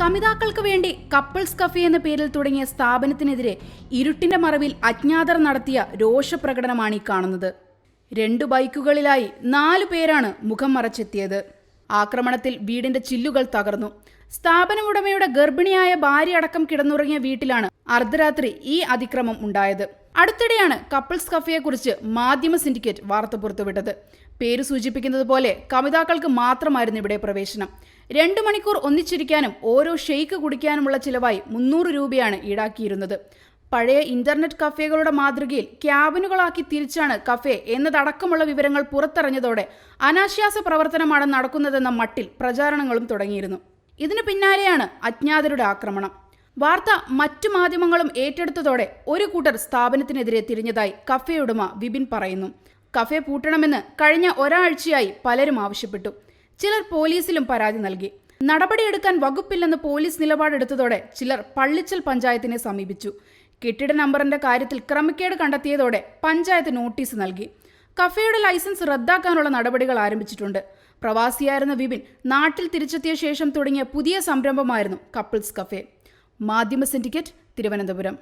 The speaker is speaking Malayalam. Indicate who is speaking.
Speaker 1: കമിതാക്കൾക്ക് വേണ്ടി കപ്പിൾസ് കഫേ എന്ന പേരിൽ തുടങ്ങിയ സ്ഥാപനത്തിനെതിരെ ഇരുട്ടിന്റെ മറവിൽ അജ്ഞാതർ നടത്തിയ രോഷപ്രകടനമാണ് ഈ കാണുന്നത്. രണ്ടു ബൈക്കുകളിലായി നാലു പേരാണ് മുഖം മറച്ചെത്തിയത്. ആക്രമണത്തിൽ വീടിന്റെ ചില്ലുകൾ തകർന്നു. സ്ഥാപന ഉടമയുടെ ഗർഭിണിയായ ഭാര്യ അടക്കം കിടന്നുറങ്ങിയ വീട്ടിലാണ് അർദ്ധരാത്രി ഈ അതിക്രമം ഉണ്ടായത്. അടുത്തിടെയാണ് കപ്പിൾസ് കഫയെക്കുറിച്ച് മാധ്യമ സിൻഡിക്കേറ്റ് വാർത്ത പുറത്തുവിട്ടത്. പേര് സൂചിപ്പിക്കുന്നത് പോലെ കവിതാക്കൾക്ക് മാത്രമായിരുന്നു ഇവിടെ പ്രവേശനം. രണ്ടു മണിക്കൂർ ഒന്നിച്ചിരിക്കാനും ഓരോ ഷെയ്ക്ക് കുടിക്കാനുമുള്ള ചിലവായി മുന്നൂറ് രൂപയാണ് ഈടാക്കിയിരുന്നത്. പഴയ ഇന്റർനെറ്റ് കഫേകളുടെ മാതൃകയിൽ ക്യാബിനുകളാക്കി തിരിച്ചാണ് കഫേ എന്നതടക്കമുള്ള വിവരങ്ങൾ പുറത്തറിഞ്ഞതോടെ അനാശ്വാസ പ്രവർത്തനമാണ് നടക്കുന്നതെന്ന മട്ടിൽ പ്രചാരണങ്ങളും തുടങ്ങിയിരുന്നു. ഇതിനു പിന്നാലെയാണ് അജ്ഞാതരുടെ ആക്രമണം. വാർത്ത മറ്റു മാധ്യമങ്ങളും ഏറ്റെടുത്തതോടെ ഒരു കൂട്ടർ സ്ഥാപനത്തിനെതിരെ തിരിഞ്ഞതായി കഫേ ഉടമ വിപിൻ പറയുന്നു. കഫേ പൂട്ടണമെന്ന് കഴിഞ്ഞ ഒരാഴ്ചയായി പലരും ആവശ്യപ്പെട്ടു. ചിലർ പോലീസിലും പരാതി നൽകി. നടപടിയെടുക്കാൻ വകുപ്പില്ലെന്ന് പോലീസ് നിലപാടെടുത്തതോടെ ചിലർ പള്ളിച്ചൽ പഞ്ചായത്തിനെ സമീപിച്ചു. കെട്ടിട നമ്പറിന്റെ കാര്യത്തിൽ ക്രമക്കേട് കണ്ടെത്തിയതോടെ പഞ്ചായത്ത് നോട്ടീസ് നൽകി. കഫേയുടെ ലൈസൻസ് റദ്ദാക്കാനുള്ള നടപടികൾ ആരംഭിച്ചിട്ടുണ്ട്. പ്രവാസിയായിരുന്ന വിപിൻ നാട്ടിൽ തിരിച്ചെത്തിയ ശേഷം തുടങ്ങിയ പുതിയ സംരംഭമായിരുന്നു കപ്പിൾസ് കഫേ. മാധ്യമ സിൻഡിക്കേറ്റ് തിരുവനന്തപുരം.